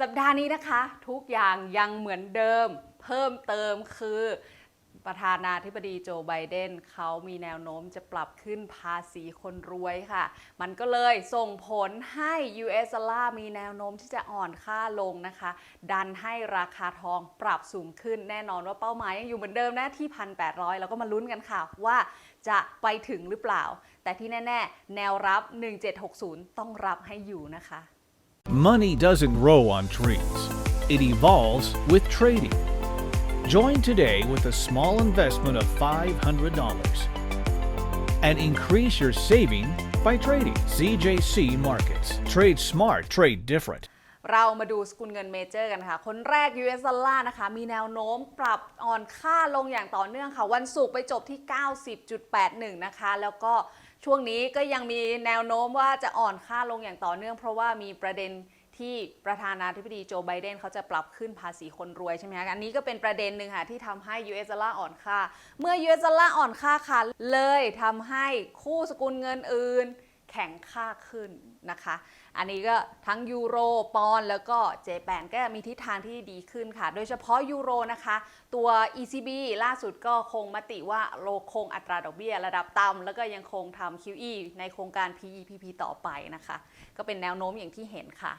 สัปดาห์นี้นะคะ ทุกอย่างยังเหมือนเดิม เพิ่มเติมคือประธานาธิบดีโจไบเดนเขามีแนวโน้มจะปรับขึ้นภาษีคนรวยค่ะ มันก็เลยส่งผลให้ US ดอลลาร์มีแนวโน้มที่จะอ่อนค่าลงนะคะ ดันให้ราคาทองปรับสูงขึ้นแน่นอนว่าเป้าหมายยังอยู่เหมือนเดิมนะที่ 1,800 แล้วก็มาลุ้นกันค่ะว่าจะไปถึงหรือเปล่า แต่ที่แน่ ๆ แนวรับ 1760 ต้องรับให้อยู่นะคะ Money doesn't grow on trees, it evolves with trading. Join today with a small investment of $500 and increase your saving by trading CJC Markets. Trade smart, trade different. เรามาดูสกุลเงินเมเจอร์กันค่ะ คนแรก US ดอลลาร์นะคะ มีแนวโน้มปรับอ่อนค่าลงอย่างต่อเนื่องค่ะ วันศุกร์ไปจบที่ 90.81 นะคะ แล้วก็ ช่วงนี้ก็ยังมีแนวโน้มว่าจะอ่อนค่าลงอย่างต่อเนื่อง เพราะว่ามีประเด็นที่ประธานาธิบดีโจไบเดนเขาจะปรับขึ้นภาษีคนรวยใช่ไหมคะอันนี้ก็เป็นประเด็นหนึ่งค่ะที่ทำให้ US ดอลลาร์อ่อนค่า เมื่อ US ดอลลาร์อ่อนค่าค่ะเลยทำให้คู่สกุลเงินอื่น แข็งค่าขึ้น นะคะ อันนี้ก็ทั้งยูโรปอนแล้วก็เจแปนก็มีทิศทางที่ดีขึ้นค่ะ โดยเฉพาะยูโรนะคะ ตัว ECB ล่าสุดก็คงมติว่าโลคงอัตราดอกเบี้ยระดับต่ำแล้วก็ยังคงทำ QE ในโครงการ PEPP ต่อไปนะคะ ก็เป็นแนวโน้มอย่างที่เห็นค่ะ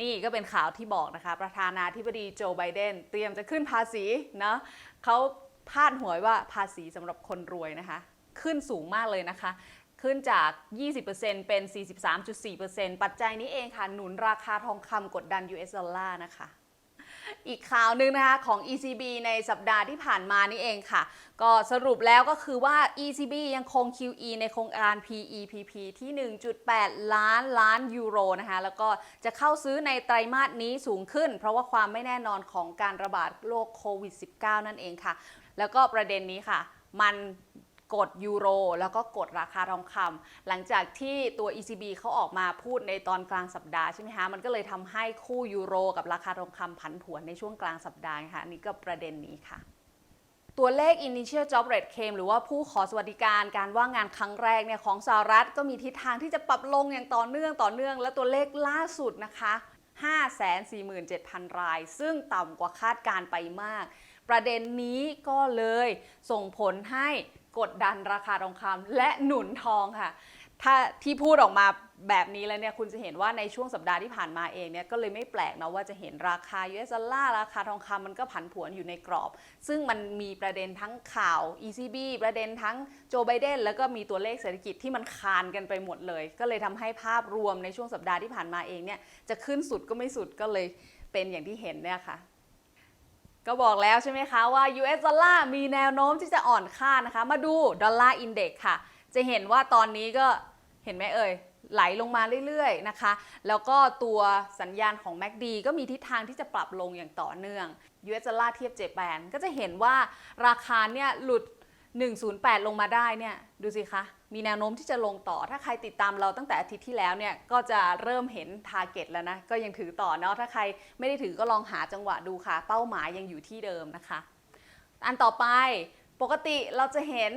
นี่ก็เป็นข่าวที่บอกนะคะ ประธานาธิบดีโจไบเดนเตรียมจะขึ้นภาษีนะเขาพาดหัวไว้ว่าภาษีสำหรับคนรวยนะคะ ขึ้นสูงมากเลยนะคะ ขึ้นจาก 20%เป็น 43.4%ปัจจัยนี้เองค่ะ หนุนราคาทองคำกดดัน US ดอลลาร์นะคะ อีกข่าวหนึ่งนะคะของ ECB ในสัปดาห์ที่ผ่านมานี่เองค่ะ ก็สรุปแล้วก็คือว่า ECB ยังคง QE ในโครงการ PEPP ที่ 1.8 ล้านล้านยูโรนะคะ แล้วก็จะเข้าซื้อในไตรมาสนี้สูงขึ้น เพราะว่าความไม่แน่นอนของการระบาดโรคโควิด -19 นั่นเองค่ะ แล้วก็ประเด็นนี้ค่ะ มัน กดยูโรแล้วก็กดราคาทองคำหลังจากที่ตัว ECB เขาออกมาพูดในตอนกลางสัปดาห์ใช่ไหมคะมันก็เลยทำให้คู่ยูโร กับราคาทองคำผันผวนในช่วงกลางสัปดาห์นะคะนี่ก็ประเด็นนี้ค่ะตัวเลข Initial Job Rate Claim หรือว่าผู้ขอสวัสดิการการว่างงานครั้งแรกเนี่ยของสหรัฐก็มีทิศทางที่จะปรับลงอย่างต่อเนื่องต่อเนื่อง และตัวเลขล่าสุดนะคะ 547,000 ราย ซึ่งต่ำกว่าคาดการไปมาก ประเด็นนี้ก็เลยส่งผลให้ กดดันราคาทองคำและหนุนทองค่ะ ถ้าที่พูดออกมาแบบนี้แล้วเนี่ยคุณจะเห็นว่าในช่วงสัปดาห์ที่ผ่านมาเองเนี่ยก็เลยไม่แปลกนะว่าจะเห็นราคา US ดอลลาร์ราคาทองคำมันก็ผันผวนอยู่ในกรอบ ซึ่งมันมีประเด็นทั้งข่าว ECB ประเด็นทั้งโจไบเดนแล้วก็มีตัวเลขเศรษฐกิจที่มันคานกันไปหมดเลย ก็เลยทำให้ภาพรวมในช่วงสัปดาห์ที่ผ่านมาเองเนี่ยจะขึ้นสุดก็ไม่สุดก็เลยเป็นอย่างที่เห็นเนี่ยค่ะ ก็บอกแล้วใช่ไหมคะว่า US ดอลลาร์มีแนวโน้มที่จะอ่อนค่านะคะ มาดูดอลลาร์อินเด็กค่ะ จะเห็นว่าตอนนี้ก็เห็นไหมเอ่ยไหลลงมาเรื่อยๆนะคะ แล้วก็ตัวสัญญาณของ MACD ก็มีทิศทางที่จะปรับลงอย่างต่อเนื่อง US ดอลลาร์เทียบเจแปนก็จะเห็นว่าราคาเนี่ยหลุด 108 ลงมาได้เนี่ยดูสิคะมีแนวโน้มที่จะลงต่อ ถ้าใครติดตามเราตั้งแต่อาทิตย์ที่แล้วเนี่ยก็จะเริ่มเห็นทาร์เก็ตแล้วนะก็ยังถือต่อเนาะถ้าใครไม่ได้ถือก็ลองหาจังหวะดูค่ะ เป้าหมายยังอยู่ที่เดิมนะคะ อันต่อไปปกติเราจะเห็น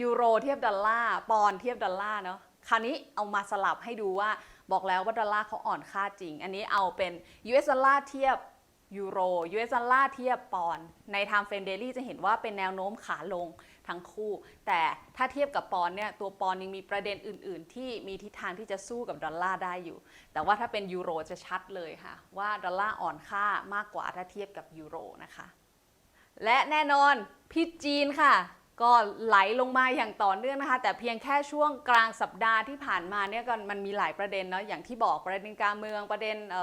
ยูโรเทียบดอลลาร์ปอนเทียบดอลลาร์เนาะคราวนี้เอามาสลับให้ดูว่าบอกแล้วว่าดอลลาร์เขาอ่อนค่าจริง อันนี้เอาเป็น US ดอลลาร์เทียบยูโร US ดอลลาร์เทียบปอนใน Time Frame Daily จะเห็นว่าเป็นแนวโน้มขาลง ทั้งคู่ แต่ถ้าเทียบกับปอนเนี่ยตัวปอนยังมีประเด็นอื่น ๆ ที่มีทิศทางที่จะสู้กับดอลลาร์ได้อยู่ แต่ว่าถ้าเป็นยูโรจะชัดเลยค่ะ ว่าดอลลาร์อ่อนค่ามากกว่าถ้าเทียบกับยูโรนะคะ และแน่นอนพิจีนค่ะ ก็ไหลลงมาอย่างต่อเนื่องนะคะ แต่เพียงแค่ช่วงกลางสัปดาห์ที่ผ่านมาเนี่ยก็มันมีหลายประเด็นเนาะอย่างที่บอกประเด็นการเมืองประเด็นเ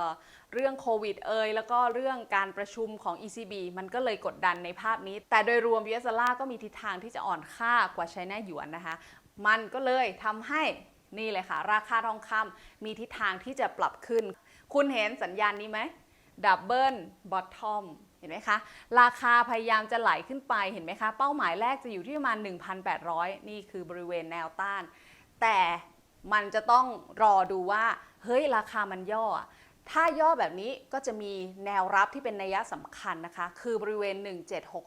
เรื่องโควิดเอยแล้วก็เรื่องการประชุมของ ECB มันก็เลยกดดันในภาพนี้ แต่โดยรวม US ดอลลาร์ก็มีทิศทางที่จะอ่อนค่ากว่าไชน่าหยวนนะคะ มันก็เลยทำให้นี่เลยค่ะ ราคาทองคำมีทิศทางที่จะปรับขึ้น คุณเห็นสัญญาณนี้ไหมดับเบิลบอททอม ห็นไหมคะ ราคาพยายามจะไหลขึ้นไปเห็นไหมคะ เป้าหมายแรกจะอยู่ที่ประมาณ 1,800 นี่คือบริเวณแนวต้าน แต่มันจะต้องรอดูว่า เฮ้ย ราคามันย่อ ถ้าย่อแบบนี้ก็จะมีแนวรับที่เป็นนัยสำคัญนะคะ คือบริเวณ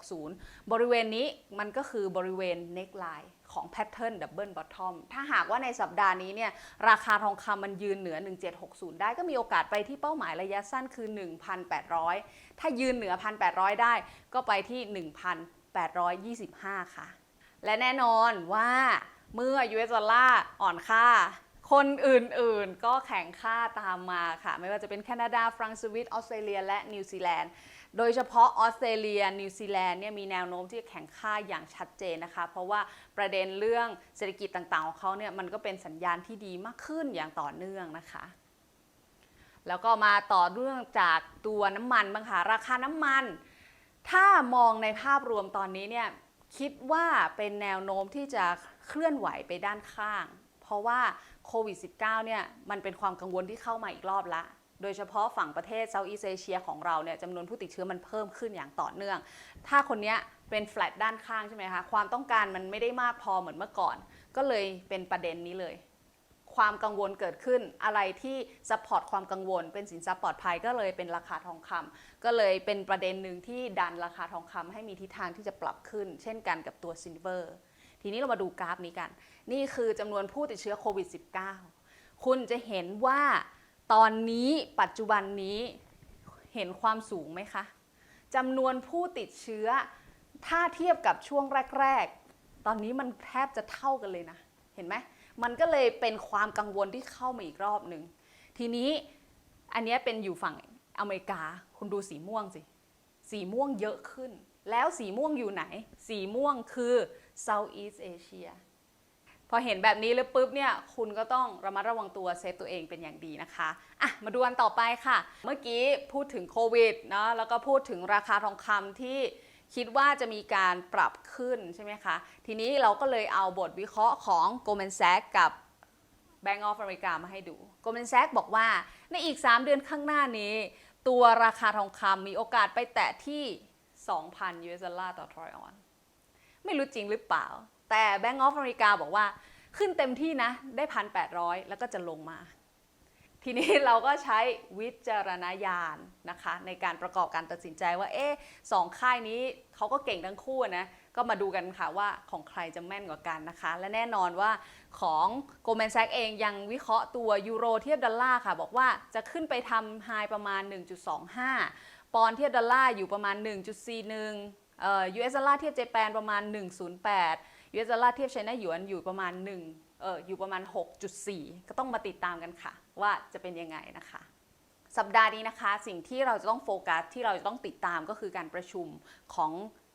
1760 บริเวณนี้มันก็คือบริเวณ neckline ของแพทเนดับเบิ ลบอททอมถ้าหากว่าในสัปดาห์นี้เนี่ยราคาทองคำมันยืนเหนือ 1760 ได้ก็มีโอกาสไปที่เป้าหมายระยะสั้นคือ 1,800 ถ้ายืนเหนือ 1,800 ได้ก็ไปที่ 1,825 ค่ะ และแน่นอนว่าเมื่อ US ดอลลาร์อ่อนค่า คนอื่นๆก็แข็งค่าตามมาค่ะ ไม่ว่าจะเป็นแคนาดา ฝรั่งเศสออสเตรเลีย และนิวซีแลนด์ โดยเฉพาะออสเตรเลีย นิวซีแลนด์เนี่ยมีแนวโน้มที่จะแข็งค่าอย่างชัดเจนนะคะ เพราะว่าประเด็นเรื่องเศรษฐกิจต่างๆของเขาเนี่ยมันก็เป็นสัญญาณที่ดีมากขึ้นอย่างต่อเนื่องนะคะแล้วก็มาต่อเรื่องจากตัวน้ำมันบ้างค่ะราคาน้ำมัน ถ้ามองในภาพรวมตอนนี้เนี่ยคิดว่าเป็นแนวโน้มที่จะเคลื่อนไหวไปด้านข้าง เพราะว่า โควิด -19 เนี่ยมันเป็นความกังวลที่เข้ามาอีกรอบละ โดยเฉพาะฝั่งประเทศเซาท์อีสเอเชียของเราเนี่ยจำนวนผู้ติดเชื้อมันเพิ่มขึ้นอย่างต่อเนื่อง ถ้าคนเนี้ยเป็นแฟลตด้านข้างใช่ไหมคะ ความต้องการมันไม่ได้มากพอเหมือนเมื่อก่อน ก็เลยเป็นประเด็นนี้เลย ความกังวลเกิดขึ้นอะไรที่ซัพพอร์ตความกังวล เป็นสินทรัพย์ปลอดภัยก็เลยเป็นราคาทองคำก็เลยเป็นประเด็นหนึ่งที่ดันราคาทองคำให้มีทิศทางที่จะปรับขึ้น เช่นกันกับตัวซิลเวอร์ ทีนี้เรามาดูกราฟนี้กัน นี่คือจำนวนผู้ติดเชื้อโควิด -19 คุณจะเห็นว่าตอนนี้ปัจจุบันนี้เห็นความสูงไหมคะจำนวนผู้ติดเชื้อ ถ้าเทียบกับช่วงแรก ๆ ตอนนี้มันแทบจะเท่ากันเลยนะ เห็นไหมมันก็เลยเป็นความกังวลที่เข้ามาอีกรอบหนึ่ง ทีนี้อันนี้เป็นอยู่ฝั่งอเมริกา คุณดูสีม่วงสิ สีม่วงเยอะขึ้น แล้วสีม่วงอยู่ไหน สีม่วงคือ Southeast Asia พอเห็นแบบนี้แล้วปุ๊บเนี่ยคุณก็ต้องระมัดระวังตัวเซฟตัวเองเป็นอย่างดีนะคะอะมาดูอันต่อไปค่ะ เมื่อกี้พูดถึงโควิดเนาะแล้วก็พูดถึงราคาทองคำที่คิดว่าจะมีการปรับขึ้นใช่ไหมคะ ทีนี้เราก็เลยเอาบทวิเคราะห์ของ Goldman Sachs กับ Bank of America มาให้ดู Goldman Sachs บอกว่าในอีก 3 เดือนข้างหน้านี้ ตัวราคาทองคำมีโอกาสไปแตะที่ 2,000 US ดอลลาร์ต่อทรอยออน ไม่รู้จริงหรือเปล่า แต่ Bank of America บอกว่าขึ้นเต็มที่นะได้1,800แล้วก็จะลงมา ทีนี้เราก็ใช้วิจารณญาณนะคะ ในการประกอบการตัดสินใจว่าเอ๊ะสองค่ายนี้เขาก็เก่งทั้งคู่นะก็มาดูกันค่ะว่าของใครจะแม่นกว่ากันนะคะ และแน่นอนว่าของ Goldman Sachs เองยังวิเคราะห์ตัวยูโรเทียบดอลลาร์ค่ะ บอกว่าจะขึ้นไปทำไฮประมาณ 1.25 ปอนด์เทียบดอลลาร์อยู่ประมาณ 1.41 เอ่อ US ดอลลาร์เทียบเจแปนประมาณ 108 US ดอลลาร์เทียบไชน่าหยวนอยู่ประมาณ1เอออยู่ประมาณ 6.4 ก็ต้องมาติดตามกันค่ะ ว่าจะเป็นยังไงนะคะ สัปดาห์นี้นะคะสิ่งที่เราจะต้องโฟกัสที่เราจะต้องติดตามก็คือการประชุมของ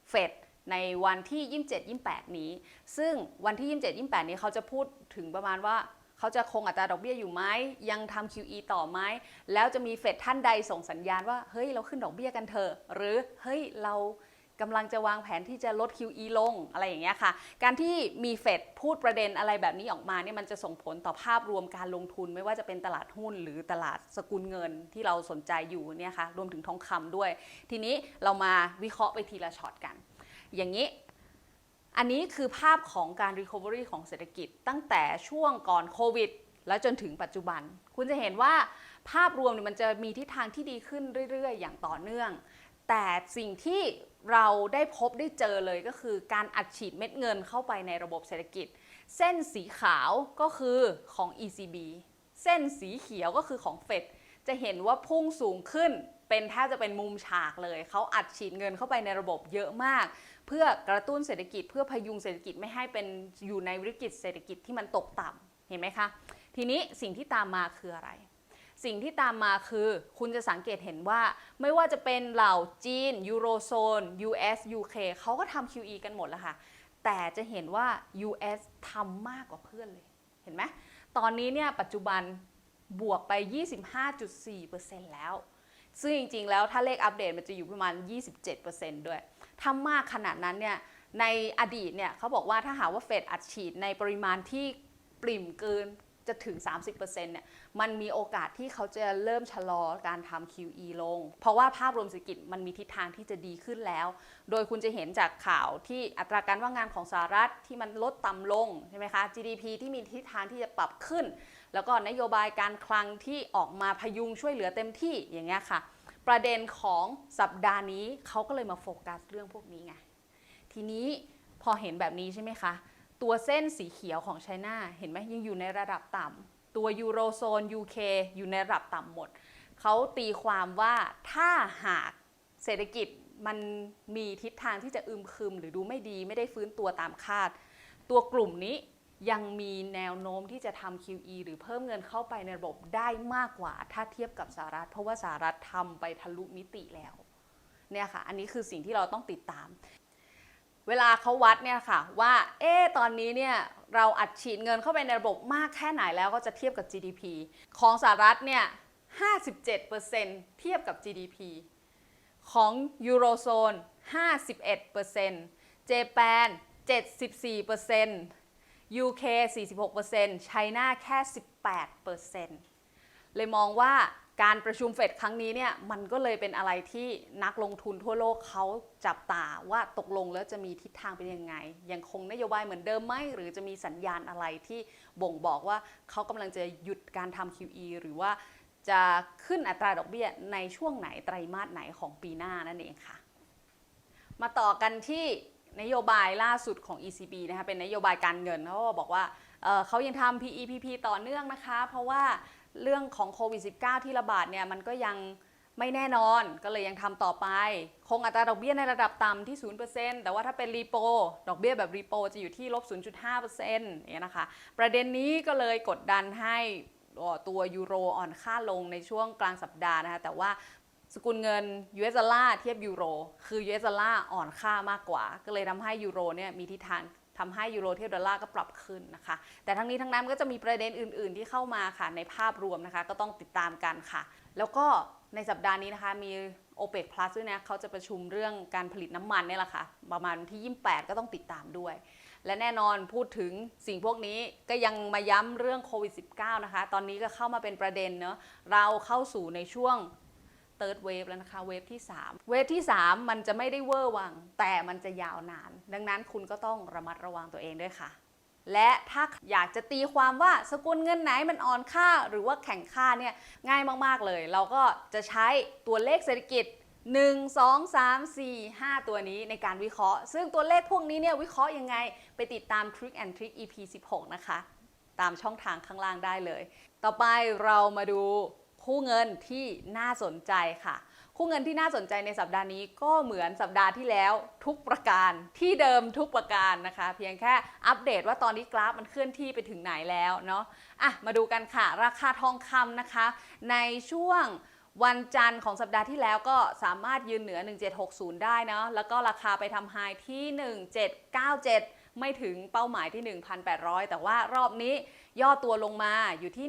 เฟดในวันที่ 27 28 นี้ ซึ่งวันที่ 27 28 นี้เขาจะพูดถึงประมาณว่าเขาจะคงอัตราดอกเบี้ยอยู่ไหมยังทำ QE ต่อไหมแล้วจะมีเฟดท่านใดส่งสัญญาณว่า เฮ้ย เราขึ้นดอกเบี้ยกันเถอะ หรือเฮ้ย เรา กำลังจะวางแผนที่จะลด QE ลงอะไรอย่างเงี้ยค่ะ การที่มีเฟดพูดประเด็นอะไรแบบนี้ออกมาเนี่ยมันจะส่งผลต่อภาพรวมการลงทุน ไม่ว่าจะเป็นตลาดหุ้น หรือตลาดสกุลเงินที่เราสนใจอยู่เนี่ยค่ะรวมถึงทองคำด้วย ทีนี้เรามาวิเคราะห์ไปทีละช็อตกัน อย่างนี้อันนี้คือภาพของการ Recovery ของเศรษฐกิจ ตั้งแต่ช่วงก่อนโควิด แล้วจนถึงปัจจุบัน คุณจะเห็นว่าภาพรวมเนี่ยมันจะมีทิศทางที่ดีขึ้นเรื่อย ๆ อย่างต่อเนื่อง แต่สิ่งที่เราได้พบได้เจอเลยก็คือการอัดฉีดเม็ดเงินเข้าไปในระบบเศรษฐกิจ เส้นสีขาวก็คือของ ECB เส้นสีเขียวก็คือของเฟดจะเห็นว่าพุ่งสูงขึ้น เป็นแทบจะเป็นมุมฉากเลย เขาอัดฉีดเงินเข้าไปในระบบเยอะมาก เพื่อกระตุ้นเศรษฐกิจ เพื่อพยุงเศรษฐกิจไม่ให้เป็นอยู่ในวิกฤตเศรษฐกิจที่มันตกต่ำเห็นไหมคะ ทีนี้สิ่งที่ตามมาคืออะไร สิ่งที่ตามมาคือคุณจะสังเกตเห็นว่า ไม่ว่าจะเป็นเหล่าจีนยูโรโซน US UK เขาก็ทำ QE กันหมดแล้วค่ะ แต่จะเห็นว่า US ทำมากกว่าเพื่อนเลย เห็นไหมตอนนี้เนี่ยปัจจุบันบวกไป 25.4%แล้ว ซึ่งจริง ๆ แล้วถ้าเลขอัปเดตมันจะอยู่ประมาณ 27%ด้วยถ้ามากขนาดนั้นเนี่ยในอดีตเนี่ยเขาบอกว่าถ้าหากว่าเฟดอัดฉีดในปริมาณที่ปริ่มเกิน จะถึง 30%เนี่ยมันมีโอกาสที่เขาจะเริ่มชะลอการทำ QE ลง เพราะว่าภาพรวมเศรษฐกิจมันมีทิศทางที่จะดีขึ้นแล้ว โดยคุณจะเห็นจากข่าวที่อัตราการว่างงานของสหรัฐที่มันลดต่ำลงใช่ไหมคะ GDP ที่มีทิศทางที่จะปรับขึ้น แล้วก็นโยบายการคลังที่ออกมาพยุงช่วยเหลือเต็มที่อย่างเงี้ยค่ะ ประเด็นของสัปดาห์นี้เขาก็เลยมาโฟกัสเรื่องพวกนี้ไงทีนี้พอเห็นแบบนี้ใช่ไหมคะ ตัวเส้นสีเขียวของไชน่าเห็นไหมยังอยู่ในระดับต่ำตัวยูโรโซน UK อยู่ในระดับต่ำหมด เขาตีความว่าถ้าหากเศรษฐกิจมันมีทิศทางที่จะอึมครึม หรือดูไม่ดีไม่ได้ฟื้นตัวตามคาด ตัวกลุ่มนี้ยังมีแนวโน้มที่จะทำ QE หรือเพิ่มเงินเข้าไปในระบบได้มากกว่า ถ้าเทียบกับสหรัฐ เพราะว่าสหรัฐทำไปทะลุมิติแล้วเนี่ยค่ะ อันนี้คือสิ่งที่เราต้องติดตาม เวลาเขาวัดเนี่ยค่ะว่าเอ๊ตอนนี้เนี่ยเราอัดฉีดเงินเข้าไปในระบบมากแค่ไหนแล้วก็จะเทียบกับ GDP ของสหรัฐเนี่ย57%เทียบกับ GDP ของยูโรโซน 51%เจแปน 74% UK 46%ไชน่าแค่ 18%เลยมองว่า การประชุมเฟดครั้งนี้เนี่ยมันก็เลยเป็นอะไรที่นักลงทุนทั่วโลกเขาจับตาว่าตกลงแล้วจะมีทิศทางเป็นยังไง ยังคงนโยบายเหมือนเดิมไหมหรือจะมีสัญญาณอะไรที่บ่งบอกว่าเขากำลังจะหยุดการทำ QE หรือว่าจะขึ้นอัตราดอกเบี้ยในช่วงไหนไตรมาสไหนของปีหน้านั่นเองค่ะ มาต่อกันที่นโยบายล่าสุดของ ECB นะคะเป็นนโยบายการเงินเขาก็บอกว่าเเขายังทำ PEPP ต่อเนื่องนะคะ เพราะว่า เรื่องของโควิด -19 ที่ระบาดเนี่ยมันก็ยังไม่แน่นอนก็เลยยังทำต่อไป คงอัตราดอกเบี้ยในระดับต่ำที่ 0%แต่ว่าถ้าเป็นรีโปดอกเบี้ยแบบรีโปจะอยู่ที่ลบ 0.5%เนี่ยนะคะ ประเด็นนี้ก็เลยกดดันให้ตัวยูโรอ่อนค่าลงในช่วงกลางสัปดาห์นะคะ แต่ว่าสกุลเงิน US ดอลลาร์เทียบยูโร คือ US ดอลลาร์อ่อนค่ามากกว่า ก็เลยทำให้ยูโรเนี่ยมีทิศทาง ทำให้ยูโรเทียบดอลลาร์ก็ปรับขึ้นนะคะ แต่ทั้งนี้ทั้งนั้นก็จะมีประเด็นอื่น ๆ ที่เข้ามาค่ะในภาพรวมนะคะ ก็ต้องติดตามกันค่ะ แล้วก็ในสัปดาห์นี้นะคะมี OPEC Plus ด้วยนะเขาจะประชุมเรื่องการผลิตน้ำมันนี่แหละค่ะ ประมาณที่ 28 ก็ต้องติดตามด้วย และแน่นอนพูดถึงสิ่งพวกนี้ก็ยังมาย้ำเรื่องโควิด -19 นะคะ ตอนนี้ก็เข้ามาเป็นประเด็นเนอะเราเข้าสู่ในช่วง third wave แล้วนะคะ เวฟที่ 3 เวฟที่ 3 มันจะไม่ได้เวอร์วัง แต่มันจะยาวนาน ดังนั้นคุณก็ต้องระมัดระวังตัวเองด้วยค่ะ และถ้าอยากจะตีความว่าสกุลเงินไหนมันอ่อนค่าหรือว่าแข่งค่าเนี่ยง่ายมากๆเลย เราก็จะใช้ตัวเลขเศรษฐกิจ1 2 3 4 5 ตัวนี้ในการวิเคราะห์ ซึ่งตัวเลขพวกนี้เนี่ยวิเคราะห์ยังไง ไปติดตาม Trick and Trick EP 16 นะคะ ตามช่องทางข้างล่างได้เลย ต่อไปเรามาดู คู่เงินที่น่าสนใจค่ะ คู่เงินที่น่าสนใจในสัปดาห์นี้ก็เหมือนสัปดาห์ที่แล้วทุกประการที่เดิมทุกประการนะคะ เพียงแค่อัปเดตว่าตอนนี้กราฟมันเคลื่อนที่ไปถึงไหนแล้วเนาะอะมาดูกันค่ะ ราคาทองคำนะคะ ในช่วงวันจันทร์ของสัปดาห์ที่แล้วก็สามารถยืนเหนือ 1760 ได้เนาะแล้วก็ราคาไปทำไฮที่ 1797 ไม่ถึงเป้าหมายที่ 1,800 แต่ว่ารอบนี้ ย่อตัวลงมาอยู่ที่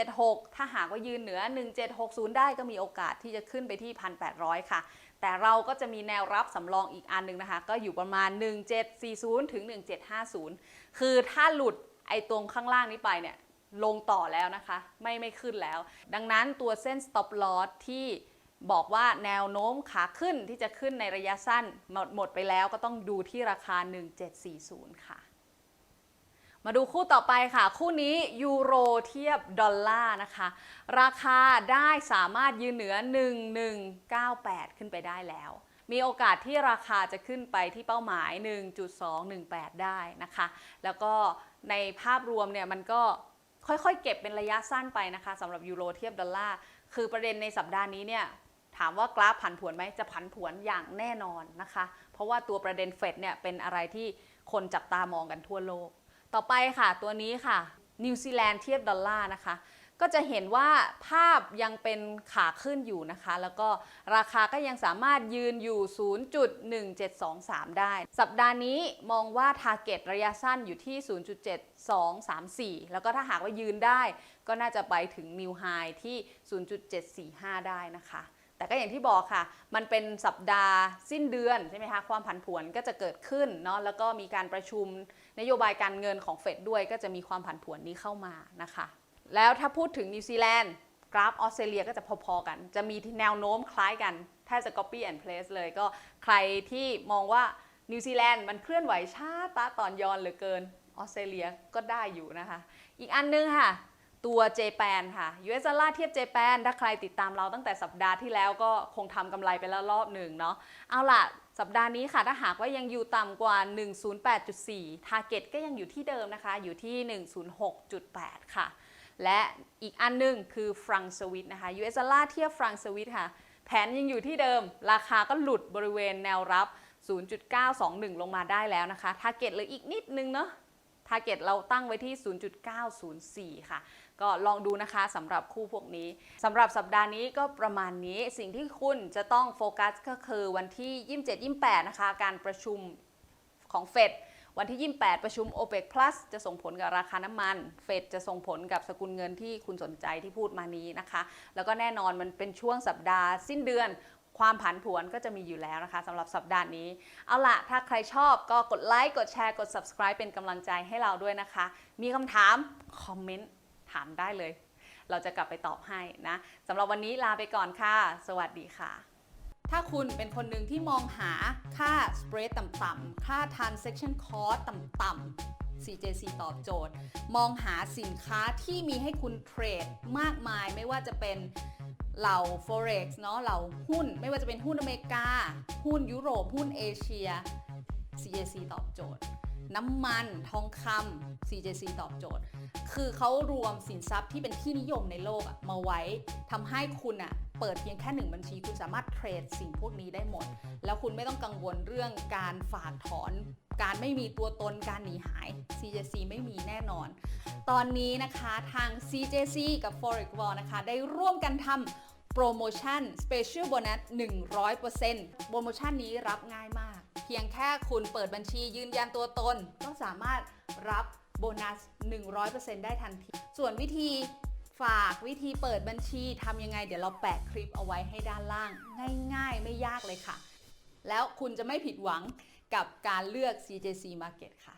1776 ถ้าหากว่ายืนเหนือ 1760 ได้ก็มีโอกาสที่จะขึ้นไปที่ 1,800 ค่ะ แต่เราก็จะมีแนวรับสำรองอีกอันหนึงนะคะ ก็อยู่ประมาณ 1740 ถึง 1750 คือถ้าหลุดไอ้ตรงข้างล่างนี้ไปเนี่ยลงต่อแล้วนะคะ ไม่ไม่ขึ้นแล้ว ดังนั้นตัวเส้น stop loss ที่บอกว่าแนวโน้มขาขึ้นที่จะขึ้นในระยะสั้นหมดหมดไปแล้วก็ต้องดูที่ราคา 1740 ค่ะ มาดูคู่ต่อไปค่ะ คู่นี้ยูโรเทียบดอลลาร์นะคะ ราคาได้สามารถยืนเหนือ 1198 ขึ้นไปได้แล้ว มีโอกาสที่ราคาจะขึ้นไปที่เป้าหมาย 1.218 ได้นะคะ แล้วก็ในภาพรวมเนี่ยมันก็ค่อยๆ เก็บเป็นระยะสั้นไปนะคะสำหรับยูโรเทียบดอลลาร์คือประเด็นในสัปดาห์นี้เนี่ยถามว่ากราฟผันผวนไหมจะผันผวนอย่างแน่นอนนะคะ เพราะว่าตัวประเด็นเฟดเนี่ยเป็นอะไรที่คนจับตามองกันทั่วโลก ต่อไปค่ะตัวนี้ค่ะนิวซีแลนด์เทียบดอลลาร์นะคะ ก็จะเห็นว่าภาพยังเป็นขาขึ้นอยู่นะคะ แล้วก็ราคาก็ยังสามารถยืนอยู่ 0.1723 ได้ สัปดาห์นี้มองว่า t a r g e t ระยะสั้นอยู่ที่ 0.7234 แล้วก็ถ้าหากว่ายืนได้ ก็น่าจะไปถึง New High ที่ 0.745 ได้นะคะ แต่ก็อย่างที่บอกค่ะ มันเป็นสัปดาห์สิ้นเดือนใช่ไหมคะความผันผวนก็จะเกิดขึ้นเนาะแล้วก็มีการประชุมนโยบายการเงินของเฟดด้วย ก็จะมีความผันผวนนี้เข้ามานะคะ แล้วถ้าพูดถึงนิวซีแลนด์กราฟออสเตรเลียก็จะพอๆกัน จะมีแนวโน้มคล้ายกันแทบจะ copy and place เลยก็ใครที่มองว่านิวซีแลนด์มันเคลื่อนไหวช้าตาตอนยอนเหลือเกินออสเตรเลียก็ได้อยู่นะคะ อีกอันนึงค่ะ ตัว JPAN ค่ะ US dollar เทียบ JPAN ถ้าใครติดตามเราตั้งแต่สัปดาห์ที่แล้วก็คงทำกำไรไปแล้วรอบหนึ่งเนาะเอาล่ะ สัปดาห์นี้ค่ะ ถ้าหากว่ายังอยู่ต่ำกว่า 108.4 target ก็ยังอยู่ที่เดิมนะคะ อยู่ที่ 106.8 ค่ะ และอีกอันหนึงคือฟรังสวิตนะคะ US dollar เทียบฟรังสวิตค่ะ แผนยังอยู่ที่เดิม ราคาก็หลุดบริเวณแนวรับ 0.921 ลงมาได้แล้วนะคะ target เหลืออีกนิดนึงเนาะ target เราตั้งไว้ที่ 0.904 ค่ะ ก็ลองดูนะคะสำหรับคู่พวกนี้สำหรับสัปดาห์นี้ก็ประมาณนี้สิ่งที่คุณจะต้องโฟกัสก็คือวันที่ 27-28 นะคะ การประชุมของเฟดวันที่ 28 ประชุม OPEC Plus จะส่งผลกับราคาน้ำมัน เฟดจะส่งผลกับสกุลเงินที่คุณสนใจที่พูดมานี้นะคะ แล้วก็แน่นอนมันเป็นช่วงสัปดาห์สิ้นเดือน ความผันผวนก็จะมีอยู่แล้วนะคะสำหรับสัปดาห์นี้ เอาล่ะถ้าใครชอบก็กดไลค์ กดแชร์ กด subscribe เป็นกำลังใจให้เราด้วยนะคะ มีคำถาม คอมเมนต์ ถามได้เลย เราจะกลับไปตอบให้นะสำหรับวันนี้ลาไปก่อนค่ะ สวัสดีค่ะ ถ้าคุณเป็นคนหนึ่งที่มองหาค่า spread ต่ำๆค่า transaction cost ต่ำๆ CJC ตอบโจทย์ มองหาสินค้าที่มีให้คุณเทรดมากมายไม่ว่าจะเป็นเหล่า forex เนาะเหล่าหุ้น ไม่ว่าจะเป็นหุ้นอเมริกา หุ้นยุโรป หุ้นเอเชีย CJC ตอบโจทย์ น้ำมัน ทองคำ CJC ตอบโจทย์ คือเขารวมสินทรัพย์ที่เป็นที่นิยมในโลกอะมาไว้ทำให้คุณอะเปิดเพียงแค่หนึ่งบัญชี คุณสามารถเทรดสิ่งพวกนี้ได้หมด แล้วคุณไม่ต้องกังวลเรื่องการฝากถอน การไม่มีตัวตนการหนีหาย CJC ไม่มีแน่นอน ตอนนี้นะคะทาง CJC กับ Forex Wall นะคะ ได้ร่วมกันทำ โปรโมชั่น Special Bonus 100%โปรโมชั่นนี้รับง่ายมาก เพียงแค่คุณเปิดบัญชียืนยันตัวตน ก็สามารถรับโบนัส 100%ได้ทันที ส่วนวิธีฝากวิธีเปิดบัญชีทำยังไง เดี๋ยวเราแปะคลิปเอาไว้ให้ด้านล่าง ง่ายๆ ไม่ยากเลยค่ะ แล้วคุณจะไม่ผิดหวังกับการเลือก CJC Market ค่ะ